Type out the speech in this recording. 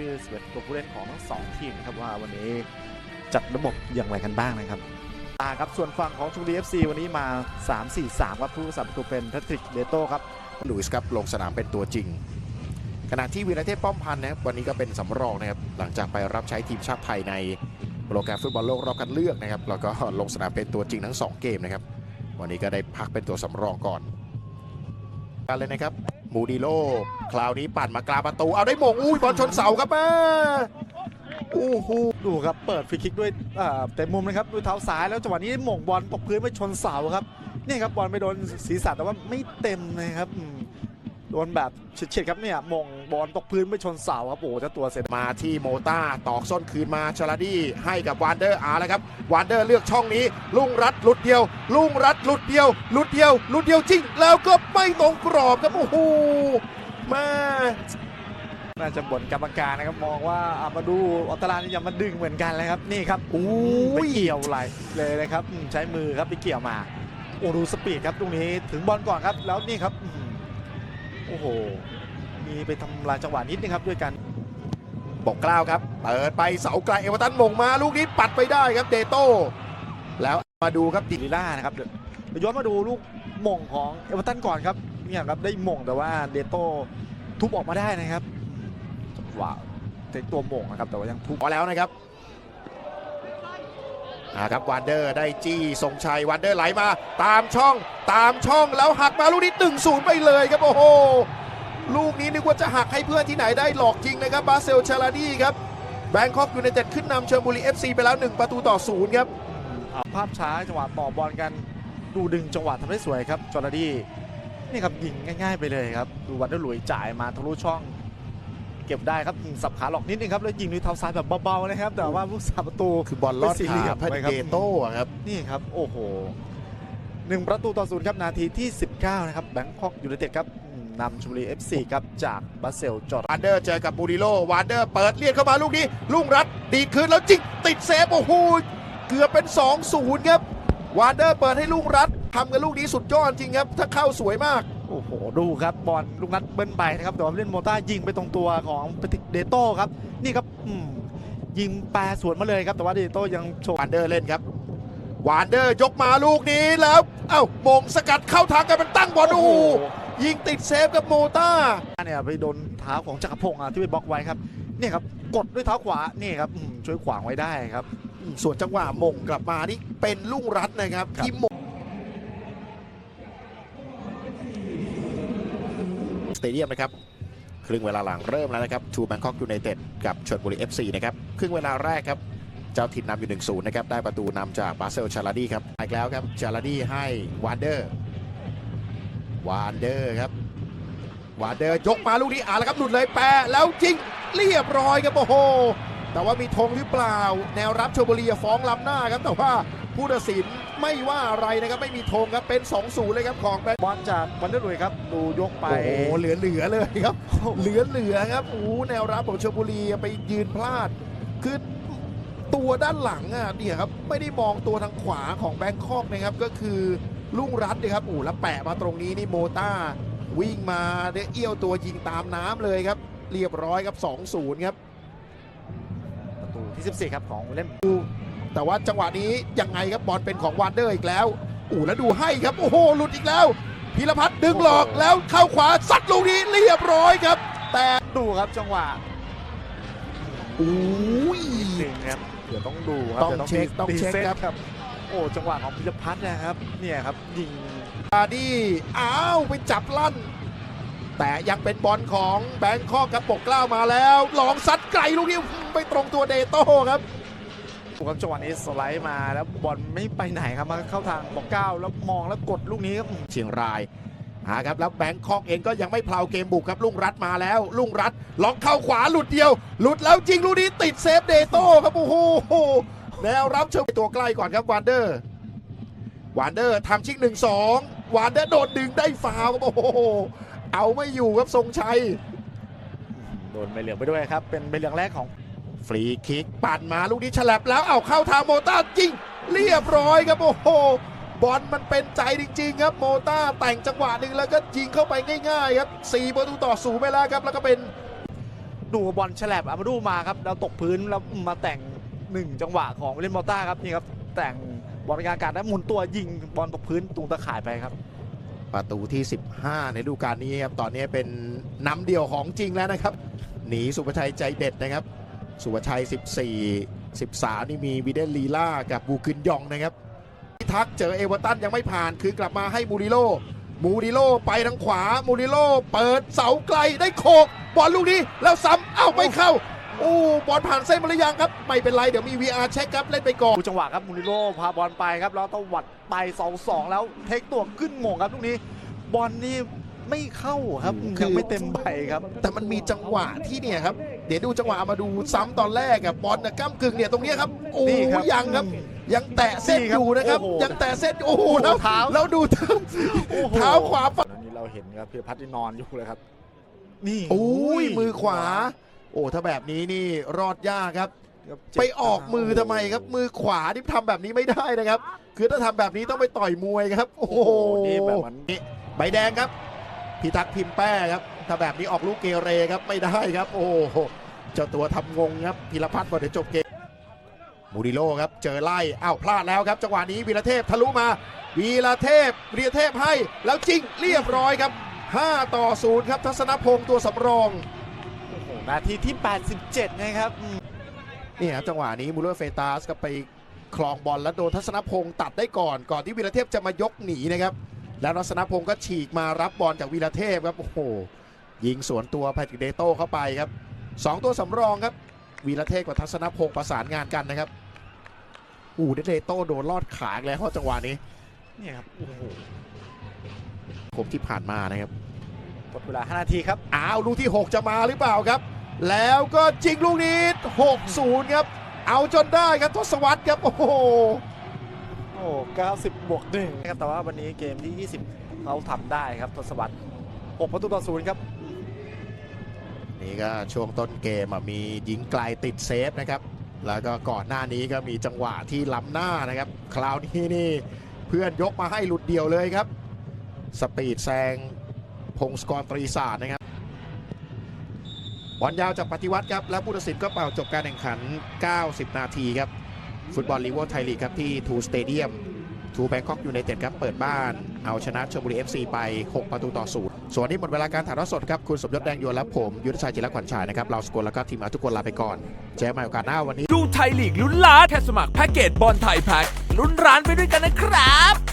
ชื่อ11ตัวผู้เล่นของทั้งสองทีมนะครับว่าวันนี้จัดระบบอย่างไรกันบ้างนะครับตาครับส่วนฝั่งของชลบุรี FC วันนี้มา 3-4-3ครับผู้รักษาประตูเป็นแพทริกเดโต้ครับลุยส์ครับลงสนามเป็นตัวจริง ขณะที่วีรเทพป้อมพันธ์นะครับวันนี้ก็เป็นสำรองนะครับหลังจากไปรับใช้ทีมชาติไทยในโปรแกรมฟุตบอลโลกรอบคัดเลือกนะครับแล้วก็ลงสนามเป็นตัวจริงทั้ง 2 เกมนะครับวันนี้ก็ได้พักเป็นตัวสำรองก่อน กันเลยนะครับมูดิโลคราวนี้ปั่นมากลาประตู เอาได้หมงอุ้ยบอลชนเสาครับแม่โอ้โหดูครับเปิดฟรีคิกด้วยเอ่อเต็มมุมนะครับด้วยเท้าซ้ายแล้วจังหวะนี้หม่งบอลตกพื้นไปชนเสาครับนี่ครับบอลไปโดนศีรษะแต่ว่าไม่เต็มนะครับ โดนแบบเฉียดๆครับเนี่ยหม่งบอลตกพื้นไปชนเสาครับโอ้โหเจ้าตัวเสร็จมาที่โมต้าตอกส้นคืนมาชลาดี้ให้กับวานเดอร์อาแล้วครับวานเดอร์เลือกช่องนี้ ลุงรัดหลุดเดียว ลุงรัดหลุดเดียวหลุดเดียวหลุดเดียวจริง แล้วก็ไม่ตรงกรอบครับโอ้โหแม่น่าจะบ่นกรรมการนะครับมองว่าอามาดูอัตรานี่อย่ามาดึงเหมือนกันเลยครับนี่ครับโอ้ไปยเกี่ยวไหลเลยนะครับอืมใช้มือครับไปเกี่ยวมาโอ้ดูสปีดครับตรงนี้ถึงบอลก่อนครับแล้วนี่ครับอืม โอ้โห มีไปทำลายจังหวะนิดนึงครับด้วยกันปกกล้าวครับ เปิดไปเสาไกลเอเวอร์ตันมงมาลูกนี้ปัดไปได้ครับเดโต้แล้วมาดูครับดิลิล่านะครับเดี๋ยวย้อนมาดูลูกมงของเอเวอร์ตันก่อนครับเนี่ยครับได้มงแต่ว่าเดโต้ทุบออกมาได้นะครับจังหวเตะตัวมงนะครับแต่ว่ายังทุบพอแล้วนะครับ อ่าครับวันเดอร์ได้จี้ทรงชัยวันเดอร์ไหลมา ตามช่องตามช่องแล้วหักมาลูกนี้ตึงศูนย์ไปเลยครับโอ้โหลูกนี้นึกว่าจะหักให้เพื่อนที่ไหนได้หลอกจริงนะครับบาเซลชาลาดีครับแบงคอกยูไนเต็ดขึ้นนำเชลบุรี FC ไปแล้ว 1 ประตูต่อศูนย์ครับภาพช้าจังหวะต่อบอลกันดูดึงจังหวะทำได้สวยครับจอร์ดี้นี่ครับยิงง่าย ๆ ไปเลยครับ ดูวันเดอร์หลุยจ่ายมาทะลุช่อง เก็บได้ครับยิงสับขาหลอกนิดนึงครับแล้วยิงด้วยเท้าซ้ายแบบเบาๆนะครับแต่ว่าผู้สาประตูคือบอลลอดเป็นสี่เหลี่ขายมพันไว้ครับเดโต้อะครับนี่ครับโอ้โหหนึ่งประตูต่อศูนย์ครับนาทีที่ 19 นะครับแบงคอกยูไนเต็ดครับอืมนำชลบุรี FC ครับจากบาเซลจอร์วานเดอร์เจอกับบูริโลวานเดอร์เปิดเลียดเข้ามาลูกนี้ลุงรัดดีดคืนแล้วจิกติดเซฟโอ้โหเกือบเป็น 2-0 ครับวานเดอร์เปิดให้ลุงรัดทำกับลูกนี้สุดยอดจริงครับ ถ้าเข้าสวยมาก โอ้โห ดูครับบอลลูกนัดเบิ้ลไปนะครับแต่ว่าเล่นโมต้ายิงไปตรงตัวของเปติกเดโต้ครับ นี่ครับอืมยิงแปรสวนมาเลยครับแต่ว่าเดโต้ยังโชว์วานเดอร์เล่นครับวานเดอร์ยกมาลูกนี้แล้ว เอ้าโมงสกัดเข้าทางกันเป็นตั้งบอลโอ้โหยิงติดเซฟกับโมต้าเนี่ยไปโดนเท้าของจักรพงศ์อะที่ไปบล็อกไว้ครับนี่ครับกดด้วยเท้าขวานี่ครับอืมช่วยขวางไว้ได้ครับ ส่วนจังหวะมงกลับมานี่เป็นลุงรัดนะครับครับที่มง สเตเดียมนะครับครึ่งเวลาหลังเริ่มแล้วนะครับทูแบงคอกยูไนเต็ดกับชลบุรี FC นะครับครึ่งเวลาแรกครับเจ้าถิ่นนำอยู่ 1-0 นะครับ ได้ประตูนำจากบาเซลชาลาดีครับอีกแล้วครับชาลาดีให้วานเดอร์วานเดอร์ครับวานเดอร์ยกมาลูกนี้อ่าแล้วครับหลุดเลยแปะแล้วจริงเรียบร้อยครับโอ้โหแต่ว่ามีธงหรือเปล่า แนวรับชลบุรีฟ้องล้ำหน้าครับแต่ว่าผู้ตัดสิน ไม่ว่าอะไรนะครับไม่มีธงครับเป็น2-0เลยครับของแบงค์บอลจากวันเดอร์หลุยครับดูยกไปโอ้โหเหลือเหลือๆเลยครับ เหลือเหลือๆครับโอ้โหแนวรับของชลบุรีไปยืนพลาดคือตัวด้านหลังอะเนี่ยครับไม่ได้มองตัวทางขวาของแบงคอกนะครับก็คือลุงรัตนะครับโอ้โหแล้วแปะมาตรงนี้นี่โมต้าวิ่งมาเดี๋ยวเอี้ยวตัวยิงตามน้ำเลยครับ เรียบร้อยครับ2-0ครับประตูที่ 14 ครับของเล่น แต่ว่าจังหวะนี้ยังไงครับบอลเป็นของวานเดอร์อีกแล้วอู้แล้วดูให้ครับโอ้โหหลุดอีกแล้วพิรพัฒน์ดึงหลอกแล้วเข้าขวาซัดลูกนี้เรียบร้อยครับ แต่ดูครับจังหวะอุ้ยหนึ่งครับเดี๋ยวต้องดูครับต้องดี๋ยวเช็คมีต้องเช็ครีซตครับโอ้จังหวะของพิรพัฒน์นะครับเนี่ยครับยิงบาดี้อ้าวไปจับลั่น แต่ยังเป็นบอลของแบงคอกครับปกกล้าวมาแล้วลองซัดไกลลูกนี้ไปตรงตัวเดโต้ครับดู ครับจังหวะนี้สไลด์มาแล้วบอลไม่ไปไหนครับมาเข้าทางบอกเก้าแล้วมองแล้วกดลูกนี้ครับเชียงรายหาครับแล้วแบงคอกเองก็ยังไม่เพลาเกมบุกครับลุงรัดมาแล้ว ลุงรัดล็อกเข้าขวาหลุดเดียว หลุดแล้วจริงลูกนี้ติดเซฟเดโต้ครับโอ้โหแนวรับเชลตัวใกล้ก่อนครับวานเดอร์วานเดอร์ทำชิงหนึ่งสองวานเดอร์โดนดึงได้ฟาวครับโอ้โหเอาไม่อยู่ครับทรงชัยโดนใบเหลืองไปด้วยครับ เป็นใบเหลืองแรกของ ฟรีคิกปั่นมาลูกนี้ฉลับแล้วเอาเข้าทางโมต้าจริงเรียบร้อยครับโอ้โหบอลมันเป็นใจจริง ๆ ครับโมต้าแต่งจังหวะหนึ่งแล้วก็ยิงเข้าไปง่ายๆครับ4ประตูต่อศูนย์ไปแล้วครับแล้วก็เป็นดูบอลฉลับอามาดูมาครับแล้วตกพื้นแล้วมาแต่งหนึ่งจังหวะของวิลเลนมอต้าครับนี่ครับแต่งบอลกลางอากาศแล้วหมุนตัวยิงบอลตกพื้นตรงตะข่ายไปครับ ประตูที่ 15 ในฤดูกาลนี้ครับตอนนี้เป็นน้ำเดียวของจริงแล้วนะครับ หนีสุภชัยใจเด็ดนะครับ สุภชัย 14 13 นี่มีวิเดนลีล่ากับบูกินยองนะครับพิทักษ์เจอเอเวอร์ตันยังไม่ผ่านคือกลับมาให้มูริโลมูริโลไปทางขวา มูริโลเปิดเสาไกลได้โขกบอลลูกนี้แล้วซ้ำเอ้าไม่เข้าโอ้บอลผ่านเส้นมาหรือยังครับ ไม่เป็นไร เดี๋ยวมี VR เช็คครับ เล่นไปก่อนดูจังหวะครับมูริโลพาบอลไปครับ แล้วตวัดไปเสาสองแล้วเทคตัวขึ้นหมงครับลูกนี้ บอลนี่ไม่เข้าครับคือยังไม่เต็มใบครับ แต่มันมีจังหวะที่เนี่ยครับ เดี๋ยวดูจังหวะเอามาดูซ้ำตอนแรกกับบอลนะก้ามกึ่งเนี่ยตรงเนี้ยครับโอ้นี่ครับยังครับ ยังแตะเส้นนี่ครับอยู่นะครับ โอ้โหยังแตะเส้นโอ้โหโอ้โหแล้วเท้า แล้วดูเท้าโอ้โหเท้าขวาฝั่งตอนนี้เราเห็นครับพีรพัฒน์ที่นอนอยู่เลยครับ นี่โอ้ยมือขวา โอ้ถ้าแบบนี้นี่รอดยากครับ ครับเจ็บไปออกมือทำไมครับ มือขวาที่ทำแบบนี้ไม่ได้นะครับ คือถ้าทำแบบนี้ต้องไปต่อยมวยครับ โอ้โอ้โหโหนี่แบบเหมือนใบแดงครับ พิทักษ์พิมพ์แป้ครับ ถ้าแบบนี้ออกลูกเกเรครับไม่ได้ครับ โอ้โหเจ้าตัวทำงงครับพิรพัฒน์บอกเดี๋ยวจบเกมมูริโลครับเจอไล่อ้าวพลาดแล้วครับ จังหวะนี้วีรเทพทะลุมา วีรเทพวีรเทพให้แล้วจริงเรียบร้อยครับ 5 ต่อ 0 ครับทัศนพงศ์ตัวสำรองโอ้โหนาทีที่ 87 นะครับอืมนี่ครับจังหวะนี้มูเลอร์เฟตาสก็ไปคลองบอลแล้วโดนทัศนพงศ์ตัดได้ก่อน ก่อนที่วีรเทพจะมายกหนีนะครับ แล้วทัศนพงศ์ก็ฉีกมารับบอลจากวีรเทพครับโอ้โหยิงสวนตัวแพทริกเดโต้เข้าไปครับสองตัวสำรองครับวีรเทพกับทัศนพงศ์ประสานงานกันนะครับอู้เดโต้โดนลอดขาอีกแล้วจังหวะนี้เนี่ยครับโอ้โหผมที่ผ่านมานะครับหมดเวลา 5 นาทีครับอ้าวลูกที่ 6 จะมาหรือเปล่าครับ แล้วก็จิงลูกนี้ 6-0 ครับ เอาจนได้ครับทศวรรษครับ โอ้โหโอ้90 บวก1นะครับแต่ว่าวันนี้เกมที่ 20เขาทำได้ครับทศวรรษ6ประตูต่อศูนย์ครับ นี่ก็ช่วงต้นเกมอะมียิงไกลติดเซฟนะครับ แล้วก็ก่อนหน้านี้ก็มีจังหวะที่ล้ำหน้านะครับ คราวนี้นี่เพื่อนยกมาให้หลุดเดียวเลยครับ สปีดแซงพงศกรตรีศาสตร์นะครับบอลยาวจากปฏิวัติครับ และผู้ตัดสินก็เป่าจบการแข่งขัน 90 นาทีครับ ฟุตบอลลีเวอร์ไทยลีกครับที่ทูสเตเดียมทูแบงคอกยูไนเต็ดครับเปิดบ้าน เอาชนะชลบุรีเอฟซีไป 6 ประตูต่อศูนย์ส่วนนี้หมดเวลาการถ่ายทอดสดครับ คุณสมยศแดงยวนและผม ยุทธชัยจิรขวัญชายนะครับ เราสกลแล้วก็ทีมอาทุกคนลาไปก่อนเจอกันใหม่โอกาสหน้าวันนี้ ดูไทยลีกลุ้นล้านแค่สมัครแพ็กเกจบอลไทยแพ็กลุ้นร้านไปด้วยกันนะครับ